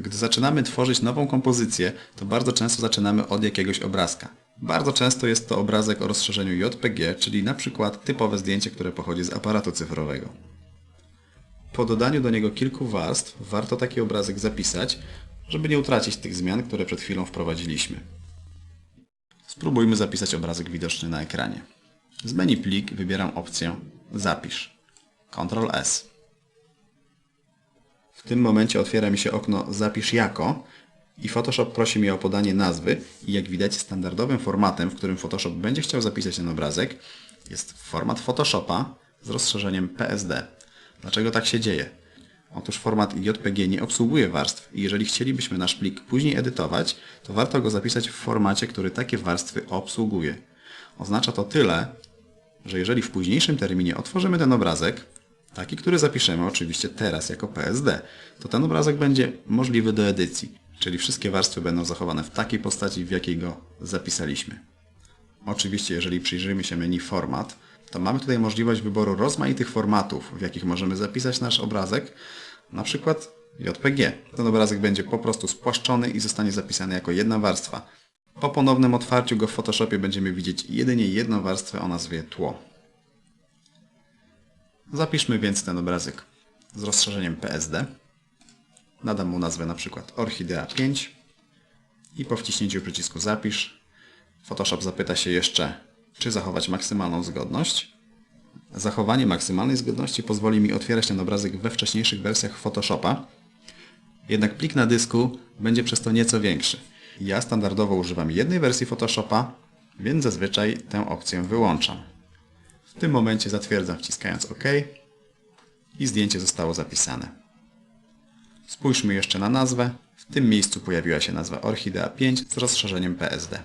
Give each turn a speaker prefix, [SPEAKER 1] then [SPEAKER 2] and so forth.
[SPEAKER 1] Gdy zaczynamy tworzyć nową kompozycję, to bardzo często zaczynamy od jakiegoś obrazka. Bardzo często jest to obrazek o rozszerzeniu JPG, czyli na przykład typowe zdjęcie, które pochodzi z aparatu cyfrowego. Po dodaniu do niego kilku warstw warto taki obrazek zapisać, żeby nie utracić tych zmian, które przed chwilą wprowadziliśmy. Spróbujmy zapisać obrazek widoczny na ekranie. Z menu plik wybieram opcję Zapisz. Ctrl S. W tym momencie otwiera mi się okno Zapisz jako i Photoshop prosi mnie o podanie nazwy i jak widać standardowym formatem, w którym Photoshop będzie chciał zapisać ten obrazek jest format Photoshopa z rozszerzeniem PSD. Dlaczego tak się dzieje? Otóż format JPG nie obsługuje warstw i jeżeli chcielibyśmy nasz plik później edytować, to warto go zapisać w formacie, który takie warstwy obsługuje. Oznacza to tyle, że jeżeli w późniejszym terminie otworzymy ten obrazek, taki, który zapiszemy oczywiście teraz jako PSD, to ten obrazek będzie możliwy do edycji, czyli wszystkie warstwy będą zachowane w takiej postaci, w jakiej go zapisaliśmy. Oczywiście, jeżeli przyjrzymy się menu Format, to mamy tutaj możliwość wyboru rozmaitych formatów, w jakich możemy zapisać nasz obrazek, na przykład JPG. Ten obrazek będzie po prostu spłaszczony i zostanie zapisany jako jedna warstwa. Po ponownym otwarciu go w Photoshopie będziemy widzieć jedynie jedną warstwę o nazwie tło. Zapiszmy więc ten obrazek z rozszerzeniem PSD. Nadam mu nazwę na przykład Orchidea 5 i po wciśnięciu przycisku Zapisz Photoshop zapyta się jeszcze, czy zachować maksymalną zgodność. Zachowanie maksymalnej zgodności pozwoli mi otwierać ten obrazek we wcześniejszych wersjach Photoshopa, jednak plik na dysku będzie przez to nieco większy. Ja standardowo używam jednej wersji Photoshopa, więc zazwyczaj tę opcję wyłączam. W tym momencie zatwierdzam wciskając OK i zdjęcie zostało zapisane. Spójrzmy jeszcze na nazwę. W tym miejscu pojawiła się nazwa Orchidea 5 z rozszerzeniem PSD.